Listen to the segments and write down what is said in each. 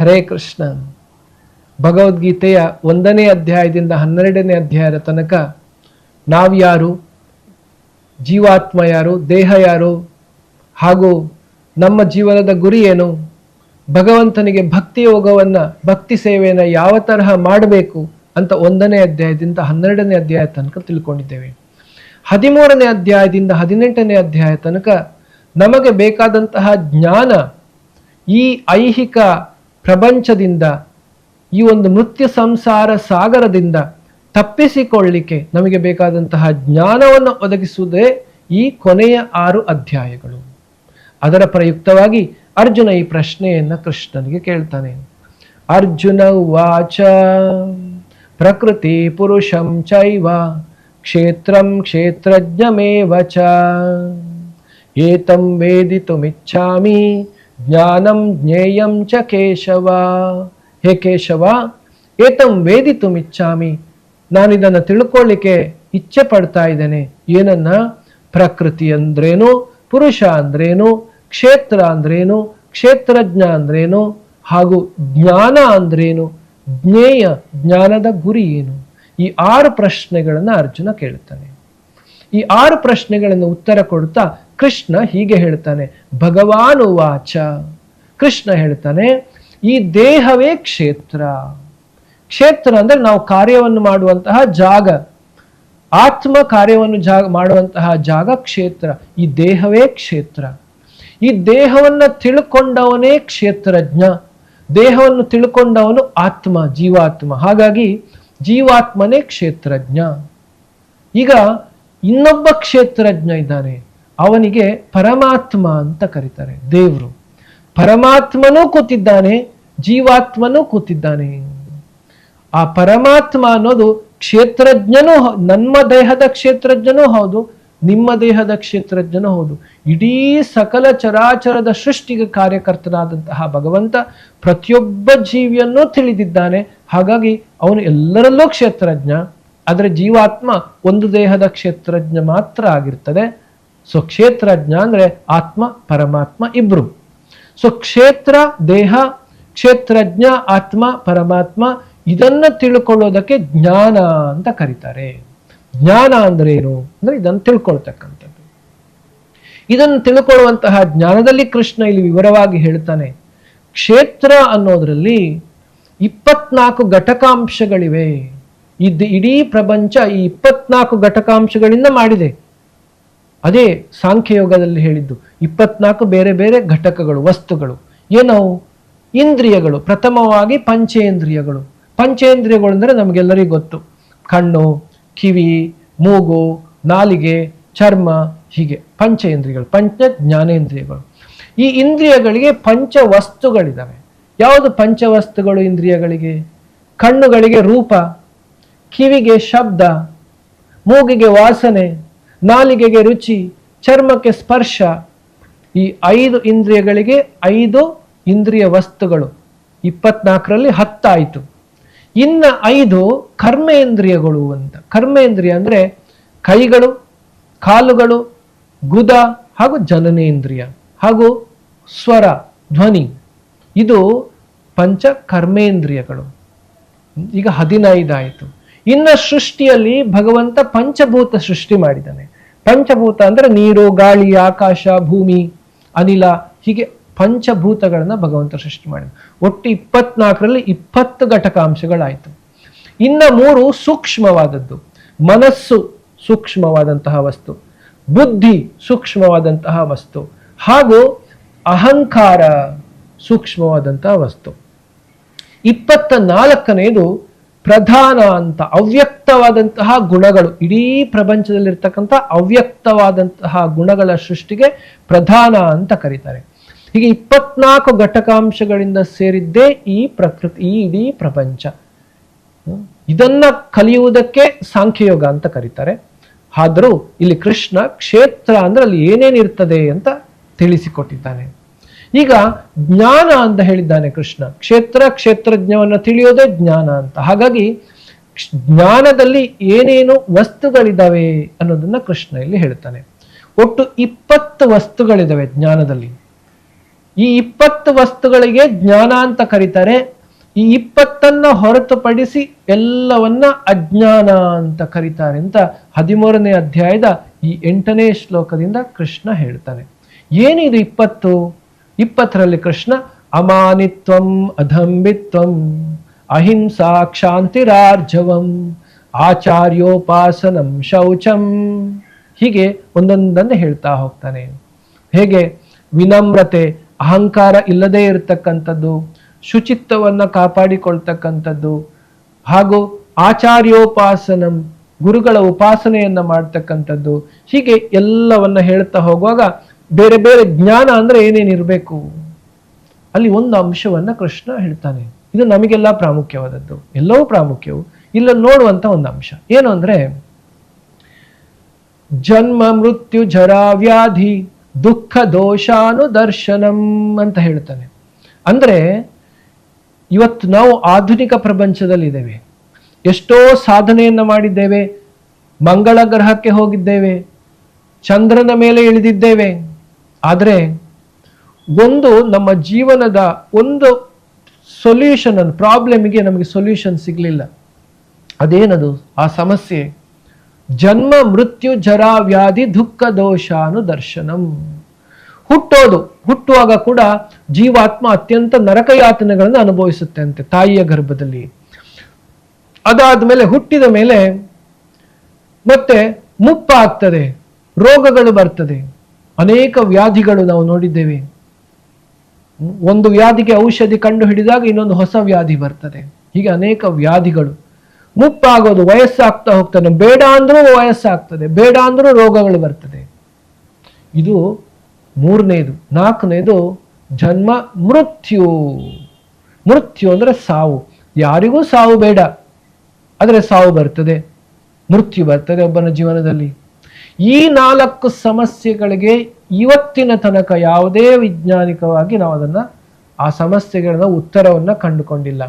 ಹರೇ ಕೃಷ್ಣ. ಭಗವದ್ಗೀತೆಯ ಒಂದನೇ ಅಧ್ಯಾಯದಿಂದ ಹನ್ನೆರಡನೇ ಅಧ್ಯಾಯದ ತನಕ ನಾವು ಯಾರು? ಜೀವಾತ್ಮ ಯಾರು? ದೇಹ ಯಾರು? ಹಾಗೂ ನಮ್ಮ ಜೀವನದ ಗುರಿ ಏನು? ಭಗವಂತನಿಗೆ ಭಕ್ತಿ ಯೋಗವನ್ನು, ಭಕ್ತಿ ಸೇವೆಯನ್ನು ಯಾವ ತರಹ ಮಾಡಬೇಕು ಅಂತ ಒಂದನೇ ಅಧ್ಯಾಯದಿಂದ ಹನ್ನೆರಡನೇ ಅಧ್ಯಾಯ ತನಕ ತಿಳ್ಕೊಂಡಿದ್ದೇವೆ. ಹದಿಮೂರನೇ ಅಧ್ಯಾಯದಿಂದ ಹದಿನೆಂಟನೇ ಅಧ್ಯಾಯ ತನಕ ನಮಗೆ ಬೇಕಾದಂತಹ ಜ್ಞಾನ ಈ ಐಹಿಕ ಪ್ರಪಂಚದಿಂದ ಈ ಒಂದು ನೃತ್ಯ ಸಂಸಾರ ಸಾಗರದಿಂದ ತಪ್ಪಿಸಿಕೊಳ್ಳಿಕ್ಕೆ ನಮಗೆ ಬೇಕಾದಂತಹ ಜ್ಞಾನವನ್ನು ಒದಗಿಸುವುದೇ ಈ ಕೊನೆಯ ಆರು ಅಧ್ಯಾಯಗಳು. ಅದರ ಪ್ರಯುಕ್ತವಾಗಿ ಅರ್ಜುನ ಈ ಪ್ರಶ್ನೆಯನ್ನು ಕೃಷ್ಣನಿಗೆ ಕೇಳ್ತಾನೆ. ಅರ್ಜುನ ವಾಚ ಪ್ರಕೃತಿ ಪುರುಷಂ ಚೈವ, ಕ್ಷೇತ್ರಂ ಕ್ಷೇತ್ರಜ್ಞಮೇವ ಚ, ಏತಂ ವೇದಿತುಮಿಚ್ಛಾಮಿ ಜ್ಞಾನಂ ಜ್ಞೇಯಂ ಚ ಕೇಶವ. ಹೇ ಕೇಶವ, ಏತಂ ವೇದಿತುಮಿಚ್ಛಾಮಿ ನಾನಿದನ್ನು ತಿಳ್ಕೊಳ್ಳಿಕ್ಕೆ ಇಚ್ಛೆ ಪಡ್ತಾ ಇದ್ದೇನೆ. ಏನನ್ನ? ಪ್ರಕೃತಿ ಅಂದ್ರೇನು? ಪುರುಷ ಅಂದ್ರೇನು? ಕ್ಷೇತ್ರ ಅಂದ್ರೇನು? ಕ್ಷೇತ್ರಜ್ಞ ಅಂದ್ರೇನು? ಹಾಗೂ ಜ್ಞಾನ ಅಂದ್ರೇನು? ಜ್ಞೇಯ ಜ್ಞಾನದ ಗುರಿ ಏನು? ಈ ಆರು ಪ್ರಶ್ನೆಗಳನ್ನು ಅರ್ಜುನ ಕೇಳ್ತಾನೆ ಈ ಆರು ಪ್ರಶ್ನೆಗಳನ್ನು ಉತ್ತರ ಕೊಡ್ತಾ ಕೃಷ್ಣ ಹೀಗೆ ಹೇಳ್ತಾನೆ ಭಗವಾನುವಾಚ ಕೃಷ್ಣ ಹೇಳ್ತಾನೆ, ಈ ದೇಹವೇ ಕ್ಷೇತ್ರ. ಕ್ಷೇತ್ರ ಅಂದ್ರೆ ನಾವು ಕಾರ್ಯವನ್ನು ಮಾಡುವಂತಹ ಜಾಗ, ಆತ್ಮ ಕಾರ್ಯವನ್ನು ಜಾಗ, ಮಾಡುವಂತಹ ಜಾಗ ಕ್ಷೇತ್ರ. ಈ ದೇಹವೇ ಕ್ಷೇತ್ರ. ಈ ದೇಹವನ್ನು ತಿಳ್ಕೊಂಡವನೇ ಕ್ಷೇತ್ರಜ್ಞ. ದೇಹವನ್ನು ತಿಳ್ಕೊಂಡವನು ಆತ್ಮ, ಜೀವಾತ್ಮ. ಹಾಗಾಗಿ ಜೀವಾತ್ಮನೇ ಕ್ಷೇತ್ರಜ್ಞ. ಈಗ ಇನ್ನೊಬ್ಬ ಕ್ಷೇತ್ರಜ್ಞ ಇದ್ದಾನೆ. ಅವನಿಗೆ ಪರಮಾತ್ಮ ಅಂತ ಕರೀತಾರೆ, ದೇವರು. ಪರಮಾತ್ಮನೂ ಕೂತಿದ್ದಾನೆ, ಜೀವಾತ್ಮನೂ ಕೂತಿದ್ದಾನೆ. ಆ ಪರಮಾತ್ಮ ಅನ್ನೋದು ಕ್ಷೇತ್ರಜ್ಞನೂ ನಮ್ಮ ದೇಹದ ಕ್ಷೇತ್ರಜ್ಞನೂ ಹೌದು, ನಿಮ್ಮ ದೇಹದ ಕ್ಷೇತ್ರಜ್ಞನೂ ಹೌದು. ಇಡೀ ಸಕಲ ಚರಾಚರದ ಸೃಷ್ಟಿಗೆ ಕಾರ್ಯಕರ್ತನಾದಂತಹ ಭಗವಂತ ಪ್ರತಿಯೊಬ್ಬ ಜೀವಿಯನ್ನೂ ತಿಳಿದಿದ್ದಾನೆ. ಹಾಗಾಗಿ ಅವನು ಎಲ್ಲರಲ್ಲೂ ಕ್ಷೇತ್ರಜ್ಞ. ಆದರೆ ಜೀವಾತ್ಮ ಒಂದು ದೇಹದ ಕ್ಷೇತ್ರಜ್ಞ ಮಾತ್ರ ಆಗಿರ್ತದೆ. ಸೊ ಕ್ಷೇತ್ರಜ್ಞ ಅಂದ್ರೆ ಆತ್ಮ, ಪರಮಾತ್ಮ ಇಬ್ರು. ಸೊ ಕ್ಷೇತ್ರ, ದೇಹ ಕ್ಷೇತ್ರಜ್ಞ ಆತ್ಮ, ಪರಮಾತ್ಮ ಇದನ್ನ ತಿಳ್ಕೊಳ್ಳೋದಕ್ಕೆ ಜ್ಞಾನ ಅಂತ ಕರೀತಾರೆ. ಜ್ಞಾನ ಅಂದ್ರೆ ಏನು? ಅಂದ್ರೆ ಇದನ್ನ ತಿಳ್ಕೊಳ್ತಕ್ಕಂಥದ್ದು. ಇದನ್ನು ತಿಳ್ಕೊಳ್ಳುವಂತಹ ಜ್ಞಾನದಲ್ಲಿ ಕೃಷ್ಣ ಇಲ್ಲಿ ವಿವರವಾಗಿ ಹೇಳ್ತಾನೆ. ಕ್ಷೇತ್ರ ಅನ್ನೋದ್ರಲ್ಲಿ ಇಪ್ಪತ್ನಾಲ್ಕು ಘಟಕಾಂಶಗಳಿವೆ. ಇದ್ ಇಡೀ ಪ್ರಪಂಚ ಈ ಇಪ್ಪತ್ನಾಲ್ಕು ಘಟಕಾಂಶಗಳಿಂದ ಮಾಡಿದೆ. ಅದೇ ಸಾಂಖ್ಯಯೋಗದಲ್ಲಿ ಹೇಳಿದ್ದು, ಇಪ್ಪತ್ನಾಲ್ಕು ಬೇರೆ ಬೇರೆ ಘಟಕಗಳು, ವಸ್ತುಗಳು. ಏನವು ಇಂದ್ರಿಯಗಳು, ಪ್ರಥಮವಾಗಿ ಪಂಚೇಂದ್ರಿಯಗಳು. ಪಂಚೇಂದ್ರಿಯಗಳು ಅಂದರೆ ನಮಗೆಲ್ಲರಿಗೂ ಗೊತ್ತು. ಕಣ್ಣು, ಕಿವಿ, ಮೂಗು, ನಾಲಿಗೆ, ಚರ್ಮ, ಹೀಗೆ. ಪಂಚೇಂದ್ರಿಯಗಳು ಪಂಚ ಜ್ಞಾನೇಂದ್ರಿಯಗಳು ಈ ಇಂದ್ರಿಯಗಳಿಗೆ ಪಂಚ ವಸ್ತುಗಳಿದ್ದಾವೆ ಯಾವುದು ಪಂಚವಸ್ತುಗಳು ಇಂದ್ರಿಯಗಳಿಗೆ? ಕಣ್ಣುಗಳಿಗೆ ರೂಪ, ಕಿವಿಗೆ ಶಬ್ದ, ಮೂಗಿಗೆ ವಾಸನೆ ನಾಲಿಗೆಗೆ ರುಚಿ, ಚರ್ಮಕ್ಕೆ ಸ್ಪರ್ಶ, ಈ ಐದು ಇಂದ್ರಿಯಗಳಿಗೆ ಐದು ಇಂದ್ರಿಯ ವಸ್ತುಗಳು. ಇಪ್ಪತ್ನಾಲ್ಕರಲ್ಲಿ ಹತ್ತಾಯಿತು. ಇನ್ನ ಐದು ಕರ್ಮೇಂದ್ರಿಯಗಳು ಅಂತ. ಕರ್ಮೇಂದ್ರಿಯ ಅಂದ್ರೆ ಕೈಗಳು, ಕಾಲುಗಳು, ಗುದ ಹಾಗೂ ಜನನೇಂದ್ರಿಯ ಹಾಗೂ ಸ್ವರ, ಧ್ವನಿ. ಇದು ಪಂಚ ಕರ್ಮೇಂದ್ರಿಯಗಳು. ಈಗ ಹದಿನೈದಾಯಿತು. ಇನ್ನ ಸೃಷ್ಟಿಯಲ್ಲಿ ಭಗವಂತ ಪಂಚಭೂತ ಸೃಷ್ಟಿ ಮಾಡಿದ್ದಾನೆ. ಪಂಚಭೂತ ಅಂದ್ರೆ ನೀರು, ಗಾಳಿ, ಆಕಾಶ, ಭೂಮಿ, ಅನಿಲ, ಹೀಗೆ ಪಂಚಭೂತಗಳನ್ನ ಭಗವಂತ ಸೃಷ್ಟಿ ಮಾಡಿದ ಒಟ್ಟು ಇಪ್ಪತ್ನಾಲ್ಕರಲ್ಲಿ ಇಪ್ಪತ್ತು ಘಟಕಾಂಶಗಳಾಯಿತು. ಇನ್ನ ಮೂರು ಸೂಕ್ಷ್ಮವಾದದ್ದು. ಮನಸ್ಸು ಸೂಕ್ಷ್ಮವಾದಂತಹ ವಸ್ತು. ಬುದ್ಧಿ ಸೂಕ್ಷ್ಮವಾದಂತಹ ವಸ್ತು. ಹಾಗೂ ಅಹಂಕಾರ ಸೂಕ್ಷ್ಮವಾದಂತಹ ವಸ್ತು. ಇಪ್ಪತ್ತ ನಾಲ್ಕನೆಯದು ಪ್ರಧಾನ ಅಂತ, ಅವ್ಯಕ್ತವಾದಂತಹ ಗುಣಗಳು, ಇಡೀ ಪ್ರಪಂಚದಲ್ಲಿರ್ತಕ್ಕಂಥ ಅವ್ಯಕ್ತವಾದಂತಹ ಗುಣಗಳ ಸೃಷ್ಟಿಗೆ ಪ್ರಧಾನ ಅಂತ ಕರೀತಾರೆ. ಹೀಗೆ ಇಪ್ಪತ್ನಾಲ್ಕು ಘಟಕಾಂಶಗಳಿಂದ ಸೇರಿದ್ದೇ ಈ ಪ್ರಕೃತಿ, ಈ ಇಡೀ ಪ್ರಪಂಚ. ಇದನ್ನ ಕಲಿಯುವುದಕ್ಕೆ ಸಾಂಖ್ಯಯೋಗ ಅಂತ ಕರೀತಾರೆ. ಆದರೂ ಇಲ್ಲಿ ಕೃಷ್ಣ ಕ್ಷೇತ್ರ ಅಂದ್ರೆ ಅಲ್ಲಿ ಏನೇನಿರ್ತದೆ ಅಂತ ತಿಳಿಸಿಕೊಟ್ಟಿದ್ದಾನೆ. ಈಗ ಜ್ಞಾನ ಅಂತ ಹೇಳಿದ್ದಾನೆ ಕೃಷ್ಣ. ಕ್ಷೇತ್ರ ಕ್ಷೇತ್ರಜ್ಞವನ್ನು ತಿಳಿಯೋದೇ ಜ್ಞಾನ ಅಂತ. ಹಾಗಾಗಿ ಜ್ಞಾನದಲ್ಲಿ ಏನೇನು ವಸ್ತುಗಳಿದಾವೆ ಅನ್ನೋದನ್ನ ಕೃಷ್ಣ ಇಲ್ಲಿ ಹೇಳ್ತಾನೆ. ಒಟ್ಟು ಇಪ್ಪತ್ತು ವಸ್ತುಗಳಿದಾವೆ ಜ್ಞಾನದಲ್ಲಿ. ಈ ಇಪ್ಪತ್ತು ವಸ್ತುಗಳಿಗೆ ಜ್ಞಾನ ಅಂತ ಕರೀತಾರೆ. ಈ ಇಪ್ಪತ್ತನ್ನ ಹೊರತುಪಡಿಸಿ ಎಲ್ಲವನ್ನ ಅಜ್ಞಾನ ಅಂತ ಕರೀತಾರೆ ಅಂತ ಹದಿಮೂರನೇ ಅಧ್ಯಾಯದ ಈ ಎಂಟನೇ ಶ್ಲೋಕದಿಂದ ಕೃಷ್ಣ ಹೇಳ್ತಾನೆ. ಏನಿದು ಇಪ್ಪತ್ತು? ಇಪ್ಪತ್ತರಲ್ಲಿ ಕೃಷ್ಣ, ಅಮಾನಿತ್ವಂ, ಅಧಂಬಿತ್ವಂ, ಅಹಿಂಸಾ ಕ್ಷಾಂತಿರಾರ್ಜವಂ, ಆಚಾರ್ಯೋಪಾಸನಂ ಶೌಚಂ. ಹೀಗೆ ಒಂದೊಂದನ್ನು ಹೇಳ್ತಾ ಹೋಗ್ತಾನೆ. ಹೇಗೆ? ವಿನಮ್ರತೆ, ಅಹಂಕಾರ ಇಲ್ಲದೇ ಇರತಕ್ಕಂಥದ್ದು, ಶುಚಿತ್ವವನ್ನು ಕಾಪಾಡಿಕೊಳ್ತಕ್ಕಂಥದ್ದು, ಹಾಗೂ ಆಚಾರ್ಯೋಪಾಸನಂ, ಗುರುಗಳ ಉಪಾಸನೆಯನ್ನ ಮಾಡ್ತಕ್ಕಂಥದ್ದು, ಹೀಗೆ ಎಲ್ಲವನ್ನ ಹೇಳ್ತಾ ಹೋಗುವಾಗ ಬೇರೆ ಬೇರೆ ಜ್ಞಾನ ಅಂದ್ರೆ ಏನೇನಿರಬೇಕು ಅಲ್ಲಿ ಒಂದು ಅಂಶವನ್ನ ಕೃಷ್ಣ ಹೇಳ್ತಾನೆ. ಇದು ನಮಗೆಲ್ಲ ಪ್ರಾಮುಖ್ಯವಾದದ್ದು. ಎಲ್ಲವೂ ಪ್ರಾಮುಖ್ಯವು. ಇಲ್ಲ ನೋಡುವಂತ ಒಂದು ಅಂಶ. ಏನು ಅಂದ್ರೆ, ಜನ್ಮ, ಮೃತ್ಯು, ಜರಾ, ವ್ಯಾಧಿ, ದುಃಖ, ದೋಷಾನುದರ್ಶನಂ ಅಂತ ಹೇಳ್ತಾನೆ. ಅಂದ್ರೆ, ಇವತ್ತು ನಾವು ಆಧುನಿಕ ಪ್ರಪಂಚದಲ್ಲಿದ್ದೇವೆ ಎಷ್ಟೋ ಸಾಧನೆಯನ್ನು ಮಾಡಿದ್ದೇವೆ. ಮಂಗಳ ಗ್ರಹಕ್ಕೆ ಹೋಗಿದ್ದೇವೆ. ಚಂದ್ರನ ಮೇಲೆ ಇಳಿದಿದ್ದೇವೆ. ಆದರೆ ಒಂದು ನಮ್ಮ ಜೀವನದ ಒಂದು ಸೊಲ್ಯೂಷನ್ ಅನ್ನು ಪ್ರಾಬ್ಲಮ್ಗೆ ನಮಗೆ ಸೊಲ್ಯೂಷನ್ ಸಿಗಲಿಲ್ಲ. ಅದೇನದು? ಆ ಸಮಸ್ಯೆ, ಜನ್ಮ, ಮೃತ್ಯು, ಜರ, ವ್ಯಾಧಿ, ದುಃಖ ದೋಷಾನು ದರ್ಶನಂ. ಹುಟ್ಟೋದು, ಹುಟ್ಟುವಾಗ ಕೂಡ ಜೀವಾತ್ಮ ಅತ್ಯಂತ ನರಕ ಯಾತನೆಗಳನ್ನು ಅನುಭವಿಸುತ್ತೆ ಅಂತೆ ತಾಯಿಯ ಗರ್ಭದಲ್ಲಿ. ಅದಾದ ಮೇಲೆ ಹುಟ್ಟಿದ ಮೇಲೆ ಮತ್ತೆ ಮುಪ್ಪಾಗ್ತದೆ, ರೋಗಗಳು ಬರ್ತದೆ. ಅನೇಕ ವ್ಯಾಧಿಗಳು ನಾವು ನೋಡಿದ್ದೇವೆ. ಒಂದು ವ್ಯಾಧಿಗೆ ಔಷಧಿ ಕಂಡು ಹಿಡಿದಾಗ ಇನ್ನೊಂದು ಹೊಸ ವ್ಯಾಧಿ ಬರ್ತದೆ. ಹೀಗೆ ಅನೇಕ ವ್ಯಾಧಿಗಳು. ಮುಪ್ಪಾಗೋದು ವಯಸ್ಸಾಗ್ತಾ ಹೋಗ್ತಾನೆ ಬೇಡ ಅಂದ್ರೂ ವಯಸ್ಸಾಗ್ತದೆ. ಬೇಡ ಅಂದ್ರೂ ರೋಗಗಳು ಬರ್ತದೆ. ಇದು ಮೂರನೇದು. ನಾಲ್ಕನೇದು ಜನ್ಮ ಮೃತ್ಯು. ಮೃತ್ಯು ಅಂದ್ರೆ ಸಾವು. ಯಾರಿಗೂ ಸಾವು ಬೇಡ. ಆದರೆ ಸಾವು ಬರ್ತದೆ. ಮೃತ್ಯು ಬರ್ತದೆ ಒಬ್ಬನ ಜೀವನದಲ್ಲಿ. ಈ ನಾಲ್ಕು ಸಮಸ್ಯೆಗಳಿಗೆ ಇವತ್ತಿನ ತನಕ ಯಾವುದೇ ವೈಜ್ಞಾನಿಕವಾಗಿ ನಾವು ಅದನ್ನ ಆ ಸಮಸ್ಯೆಗಳನ್ನ ಉತ್ತರವನ್ನ ಕಂಡುಕೊಂಡಿಲ್ಲ.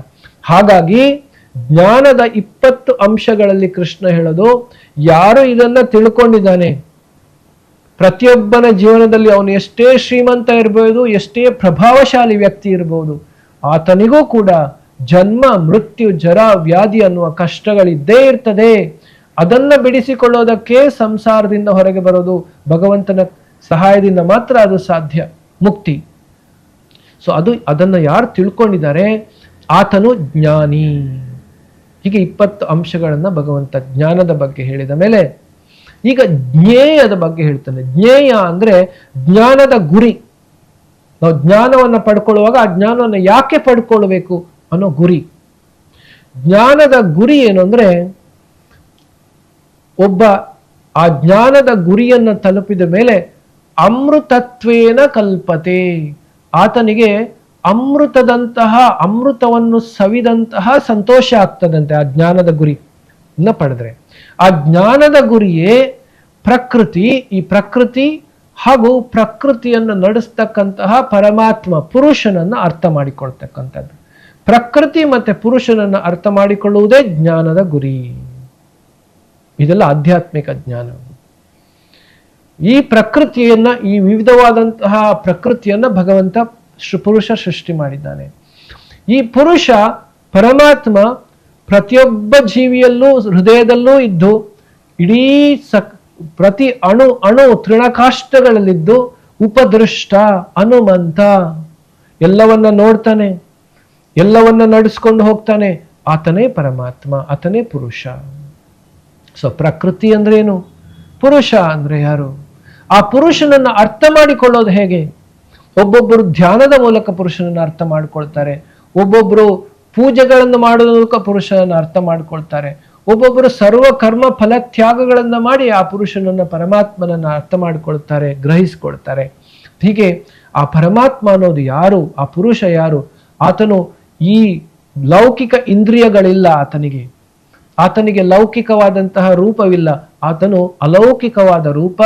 ಹಾಗಾಗಿ ಜ್ಞಾನದ ಇಪ್ಪತ್ತು ಅಂಶಗಳಲ್ಲಿ ಕೃಷ್ಣ ಹೇಳೋದು, ಯಾರು ಇದನ್ನ ತಿಳ್ಕೊಂಡಿದ್ದಾನೆ? ಪ್ರತಿಯೊಬ್ಬನ ಜೀವನದಲ್ಲಿ ಅವನು ಎಷ್ಟೇ ಶ್ರೀಮಂತ ಇರಬಹುದು ಎಷ್ಟೇ ಪ್ರಭಾವಶಾಲಿ ವ್ಯಕ್ತಿ ಇರಬಹುದು ಆತನಿಗೂ ಕೂಡ ಜನ್ಮ, ಮೃತ್ಯು, ಜರ, ವ್ಯಾಧಿ ಅನ್ನುವ ಕಷ್ಟಗಳಿದ್ದೇ ಇರ್ತದೆ. ಅದನ್ನ ಬಿಡಿಸಿಕೊಳ್ಳೋದಕ್ಕೆ ಸಂಸಾರದಿಂದ ಹೊರಗೆ ಬರೋದು ಭಗವಂತನ ಸಹಾಯದಿಂದ ಮಾತ್ರ ಅದು ಸಾಧ್ಯ, ಮುಕ್ತಿ. ಸೊ ಅದು ಅದನ್ನ ಯಾರು ತಿಳ್ಕೊಂಡಿದ್ದಾರೆ? ಆತನು ಜ್ಞಾನಿ. ಹೀಗೆ ಇಪ್ಪತ್ತು ಅಂಶಗಳನ್ನ ಭಗವಂತ ಜ್ಞಾನದ ಬಗ್ಗೆ ಹೇಳಿದ ಮೇಲೆ, ಈಗ ಜ್ಞೇಯದ ಬಗ್ಗೆ ಹೇಳ್ತಾನೆ. ಜ್ಞೇಯ ಅಂದ್ರೆ ಜ್ಞಾನದ ಗುರಿ. ನಾವು ಜ್ಞಾನವನ್ನು ಪಡ್ಕೊಳ್ಳುವಾಗ ಆ ಜ್ಞಾನವನ್ನು ಯಾಕೆ ಪಡ್ಕೊಳ್ಬೇಕು ಅನ್ನೋ ಗುರಿ. ಜ್ಞಾನದ ಗುರಿ ಏನು ಅಂದ್ರೆ ಒಬ್ಬ ಆ ಜ್ಞಾನದ ಗುರಿಯನ್ನು ತಲುಪಿದ ಮೇಲೆ ಅಮೃತತ್ವೇನ ಕಲ್ಪತೆ. ಆತನಿಗೆ ಅಮೃತದಂತಹ, ಅಮೃತವನ್ನು ಸವಿದಂತಹ ಸಂತೋಷ ಆಗ್ತದಂತೆ ಆ ಜ್ಞಾನದ ಗುರಿ. ಪಡೆದ್ರೆ, ಆ ಜ್ಞಾನದ ಗುರಿಯೇ ಪ್ರಕೃತಿ, ಈ ಪ್ರಕೃತಿ ಹಾಗೂ ಪ್ರಕೃತಿಯನ್ನು ನಡೆಸ್ತಕ್ಕಂತಹ ಪರಮಾತ್ಮ ಪುರುಷನನ್ನ ಅರ್ಥ ಮಾಡಿಕೊಳ್ತಕ್ಕಂಥದ್ದು. ಪ್ರಕೃತಿ ಮತ್ತೆ ಪುರುಷನನ್ನ ಅರ್ಥ ಮಾಡಿಕೊಳ್ಳುವುದೇ ಜ್ಞಾನದ ಗುರಿ. ಇದೆಲ್ಲ ಆಧ್ಯಾತ್ಮಿಕ ಜ್ಞಾನ. ಈ ಪ್ರಕೃತಿಯನ್ನ, ಈ ವಿವಿಧವಾದಂತಹ ಪ್ರಕೃತಿಯನ್ನ ಭಗವಂತ ಪುರುಷ ಸೃಷ್ಟಿ ಮಾಡಿದ್ದಾನೆ. ಈ ಪುರುಷ ಪರಮಾತ್ಮ ಪ್ರತಿಯೊಬ್ಬ ಜೀವಿಯಲ್ಲೂ, ಹೃದಯದಲ್ಲೂ ಇದ್ದು, ಇಡೀ ಸಕ್, ಪ್ರತಿ ಅಣು ಅಣು ತೃಣಕಾಷ್ಟಗಳಲ್ಲಿದ್ದು ಉಪದೃಷ್ಟ, ಹನುಮಂತ, ಎಲ್ಲವನ್ನ ನೋಡ್ತಾನೆ, ಎಲ್ಲವನ್ನ ನಡೆಸ್ಕೊಂಡು ಹೋಗ್ತಾನೆ. ಆತನೇ ಪರಮಾತ್ಮ, ಆತನೇ ಪುರುಷ. ಸೊ ಪ್ರಕೃತಿ ಅಂದ್ರೆ ಏನು? ಪುರುಷ ಅಂದ್ರೆ ಯಾರು? ಆ ಪುರುಷನನ್ನ ಅರ್ಥ ಮಾಡಿಕೊಳ್ಳೋದು ಹೇಗೆ? ಒಬ್ಬೊಬ್ಬರು ಧ್ಯಾನದ ಮೂಲಕ ಪುರುಷನನ್ನ ಅರ್ಥ ಮಾಡ್ಕೊಳ್ತಾರೆ. ಒಬ್ಬೊಬ್ಬರು ಪೂಜೆಗಳನ್ನು ಮಾಡುವ ಮೂಲಕ ಪುರುಷನನ್ನ ಅರ್ಥ ಮಾಡ್ಕೊಳ್ತಾರೆ. ಒಬ್ಬೊಬ್ಬರು ಸರ್ವ ಕರ್ಮ ಫಲ ತ್ಯಾಗಗಳನ್ನ ಮಾಡಿ ಆ ಪುರುಷನನ್ನ ಪರಮಾತ್ಮನನ್ನ ಅರ್ಥ ಮಾಡ್ಕೊಳ್ತಾರೆ, ಗ್ರಹಿಸ್ಕೊಳ್ತಾರೆ. ಹೀಗೆ ಆ ಪರಮಾತ್ಮ ಅನ್ನೋದು ಯಾರು? ಆ ಪುರುಷ ಯಾರು? ಆತನು ಈ ಲೌಕಿಕ ಇಂದ್ರಿಯಗಳಿಲ್ಲ ಆತನಿಗೆ. ಆತನಿಗೆ ಲೌಕಿಕವಾದಂತಹ ರೂಪವಿಲ್ಲ. ಆತನು ಅಲೌಕಿಕವಾದ ರೂಪ,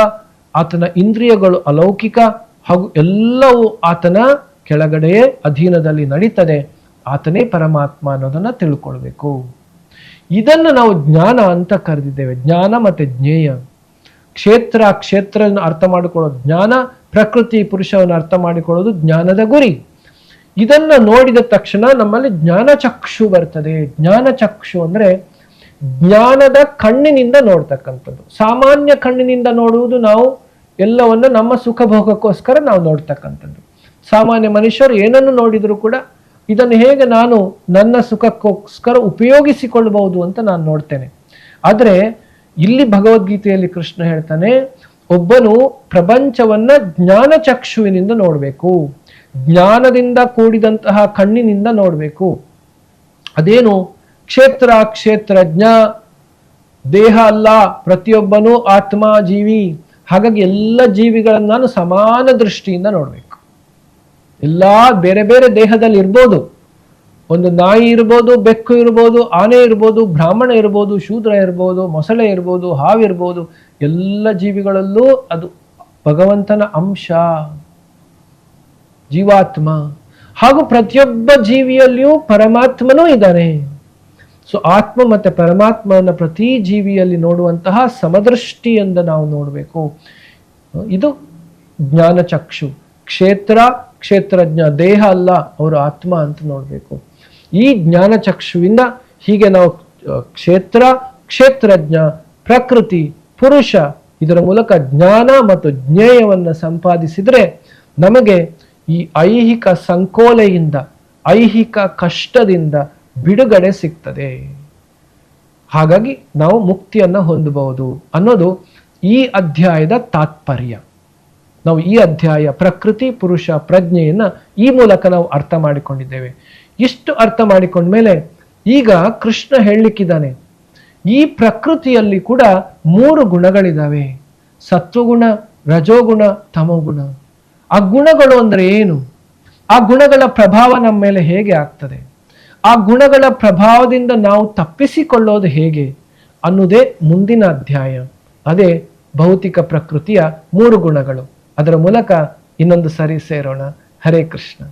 ಆತನ ಇಂದ್ರಿಯಗಳು ಅಲೌಕಿಕ ಹಾಗೂ ಎಲ್ಲವೂ ಆತನ ಕೆಳಗಡೆಯೇ ಅಧೀನದಲ್ಲಿ ನಡೀತದೆ. ಆತನೇ ಪರಮಾತ್ಮ ಅನ್ನೋದನ್ನ ತಿಳ್ಕೊಳ್ಬೇಕು. ಇದನ್ನು ನಾವು ಜ್ಞಾನ ಅಂತ ಕರೆದಿದ್ದೇವೆ. ಜ್ಞಾನ ಮತ್ತೆ ಜ್ಞೇಯ. ಕ್ಷೇತ್ರ, ಕ್ಷೇತ್ರವನ್ನು ಅರ್ಥ ಮಾಡಿಕೊಳ್ಳೋದು ಜ್ಞಾನ, ಪ್ರಕೃತಿ, ಪುರುಷವನ್ನು ಅರ್ಥ ಮಾಡಿಕೊಳ್ಳೋದು ಜ್ಞಾನದ ಗುರಿ. ಇದನ್ನ ನೋಡಿದ ತಕ್ಷಣ ನಮ್ಮಲ್ಲಿ ಜ್ಞಾನ ಚಕ್ಷು ಬರ್ತದೆ. ಜ್ಞಾನ ಚಕ್ಷು ಅಂದ್ರೆ ಜ್ಞಾನದ ಕಣ್ಣಿನಿಂದ ನೋಡ್ತಕ್ಕಂಥದ್ದು. ಸಾಮಾನ್ಯ ಕಣ್ಣಿನಿಂದ ನೋಡುವುದು ನಾವು ಎಲ್ಲವನ್ನು ನಮ್ಮ ಸುಖ ಭೋಗಕ್ಕೋಸ್ಕರ ನಾವು ನೋಡ್ತಕ್ಕಂಥದ್ದು. ಸಾಮಾನ್ಯ ಮನುಷ್ಯರು ಏನನ್ನು ನೋಡಿದರೂ ಕೂಡ ಇದನ್ನು ಹೇಗೆ ನಾನು ನನ್ನ ಸುಖಕ್ಕೋಸ್ಕರ ಉಪಯೋಗಿಸಿಕೊಳ್ಳಬಹುದು ಅಂತ ನಾನು ನೋಡ್ತೇನೆ. ಆದರೆ ಇಲ್ಲಿ ಭಗವದ್ಗೀತೆಯಲ್ಲಿ ಕೃಷ್ಣ ಹೇಳ್ತಾನೆ, ಒಬ್ಬನು ಪ್ರಪಂಚವನ್ನ ಜ್ಞಾನ ಚಕ್ಷುವಿನಿಂದ ನೋಡಬೇಕು. ಜ್ಞಾನದಿಂದ ಕೂಡಿದಂತಹ ಕಣ್ಣಿನಿಂದ ನೋಡಬೇಕು. ಅದೇನು? ಕ್ಷೇತ್ರ, ಕ್ಷೇತ್ರಜ್ಞ, ದೇಹ ಅಲ್ಲ, ಪ್ರತಿಯೊಬ್ಬನೂ ಆತ್ಮ ಜೀವಿ ಹಾಗಾಗಿ ಎಲ್ಲ ಜೀವಿಗಳನ್ನು ನಾನು ಸಮಾನ ದೃಷ್ಟಿಯಿಂದ ನೋಡಬೇಕು. ಎಲ್ಲ ಬೇರೆ ಬೇರೆ ದೇಹದಲ್ಲಿ ಇರ್ಬೋದು. ಒಂದು ನಾಯಿ ಇರ್ಬೋದು, ಬೆಕ್ಕು ಇರ್ಬೋದು, ಆನೆ ಇರ್ಬೋದು, ಬ್ರಾಹ್ಮಣ ಇರ್ಬೋದು, ಶೂದ್ರ ಇರ್ಬೋದು, ಮೊಸಳೆ ಇರ್ಬೋದು ಹಾವಿರ್ಬೋದು ಎಲ್ಲ ಜೀವಿಗಳಲ್ಲೂ ಅದು ಭಗವಂತನ ಅಂಶ. ಜೀವಾತ್ಮ. ಹಾಗೂ ಪ್ರತಿಯೊಬ್ಬ ಜೀವಿಯಲ್ಲಿಯೂ ಪರಮಾತ್ಮನೂ ಇದ್ದಾನೆ. ಸೊ ಆತ್ಮ ಮತ್ತೆ ಪರಮಾತ್ಮನ ಪ್ರತಿ ಜೀವಿಯಲ್ಲಿ ನೋಡುವಂತಹ ಸಮದೃಷ್ಟಿಯಿಂದ ನಾವು ನೋಡಬೇಕು. ಇದು ಜ್ಞಾನ ಚಕ್ಷು. ಕ್ಷೇತ್ರ, ಕ್ಷೇತ್ರಜ್ಞ, ದೇಹ ಅಲ್ಲ, ಅವರು ಆತ್ಮ ಅಂತ ನೋಡಬೇಕು. ಈ ಜ್ಞಾನ ಚಕ್ಷುವಿಂದ ಹೀಗೆ ನಾವು ಕ್ಷೇತ್ರ, ಕ್ಷೇತ್ರಜ್ಞ, ಪ್ರಕೃತಿ, ಪುರುಷ, ಇದರ ಮೂಲಕ ಜ್ಞಾನ ಮತ್ತು ಜ್ಞೇಯವನ್ನು ಸಂಪಾದಿಸಿದರೆ ನಮಗೆ ಈ ಐಹಿಕ ಸಂಕೋಲೆಯಿಂದ, ಐಹಿಕ ಕಷ್ಟದಿಂದ ಬಿಡುಗಡೆ ಸಿಗ್ತದೆ. ಹಾಗಾಗಿ ನಾವು ಮುಕ್ತಿಯನ್ನ ಹೊಂದಬಹುದು ಅನ್ನೋದು ಈ ಅಧ್ಯಾಯದ ತಾತ್ಪರ್ಯ. ನಾವು ಈ ಅಧ್ಯಾಯ ಪ್ರಕೃತಿ, ಪುರುಷ, ಪ್ರಜ್ಞೆಯನ್ನ ಈ ಮೂಲಕ ನಾವು ಅರ್ಥ ಮಾಡಿಕೊಂಡಿದ್ದೇವೆ. ಇಷ್ಟು ಅರ್ಥ ಮಾಡಿಕೊಂಡ್ಮೇಲೆ ಈಗ ಕೃಷ್ಣ ಹೇಳಲಿಕ್ಕಿದ್ದಾನೆ, ಈ ಪ್ರಕೃತಿಯಲ್ಲಿ ಕೂಡ ಮೂರು ಗುಣಗಳಿದಾವೆ. ಸತ್ವಗುಣ, ರಜೋಗುಣ, ತಮೋಗುಣ. ಆ ಗುಣಗಳು ಅಂದ್ರೆ ಏನು? ಆ ಗುಣಗಳ ಪ್ರಭಾವ ನಮ್ಮ ಮೇಲೆ ಹೇಗೆ ಆಗ್ತದೆ? ಆ ಗುಣಗಳ ಪ್ರಭಾವದಿಂದ ನಾವು ತಪ್ಪಿಸಿಕೊಳ್ಳೋದು ಹೇಗೆ ಅನ್ನುವುದೇ ಮುಂದಿನ ಅಧ್ಯಾಯ. ಅದೇ ಭೌತಿಕ ಪ್ರಕೃತಿಯ ಮೂರು ಗುಣಗಳು. ಅದರ ಮೂಲಕ ಇನ್ನೊಂದು ಸರಿ ಸೇರೋಣ. ಹರೇ ಕೃಷ್ಣ.